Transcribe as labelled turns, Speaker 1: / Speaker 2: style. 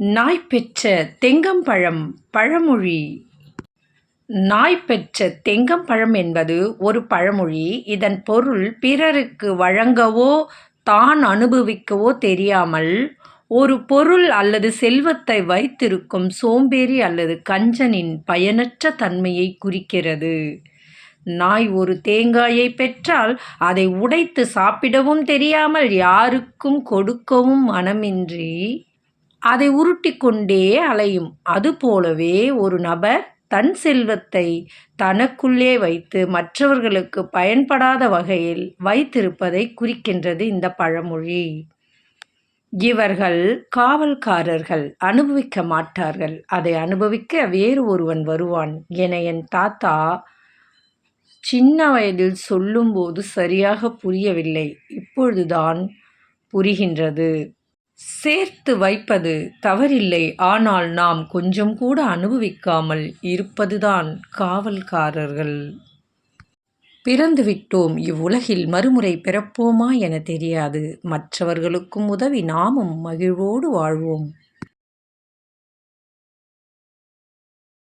Speaker 1: நாய் பெற்ற தெங்கம்பழம் பழமொழி நாய் பெற்ற தெங்கம்பழம் என்பது ஒரு பழமொழி. இதன் பொருள் பிறருக்கு வழங்கவோ தான் அனுபவிக்கவோ தெரியாமல் ஒரு பொருள் அல்லது செல்வத்தை வைத்திருக்கும் சோம்பேறி அல்லது கஞ்சனின் பயனற்ற தன்மையைக் குறிக்கிறது. நாய் ஒரு தேங்காயைப் பெற்றால் அதை உடைத்து சாப்பிடவும் தெரியாமல் யாருக்கும் கொடுக்கவும் மனமின்றி அதை உருட்டி கொண்டே அலையும். அதுபோலவே ஒரு நபர் தன் செல்வத்தை தனக்குள்ளே வைத்து மற்றவர்களுக்கு பயன்படாத வகையில் வைத்திருப்பதைக் குறிக்கின்றது இந்த பழமொழி. இவர்கள் காவல்காரர்கள் அனுபவிக்க மாட்டார்கள் அதை அனுபவிக்க வேறு ஒருவன் வருவான் என என் தாத்தா சின்ன வயதில் சொல்லும்போது சரியாக புரியவில்லை. இப்பொழுதுதான் புரிகின்றது. சேர்த்து வைப்பது தவறில்லை ஆனால் நாம் கொஞ்சம் கூட அனுபவிக்காமல் இருப்பதுதான் காவல்காரர்கள். பிறந்துவிட்டோம் இவ்வுலகில் மறுமுறை பிறப்போமா எனத் தெரியாது. மற்றவர்களுக்கும் உதவி நாமும் மகிழ்வோடு வாழ்வோம்.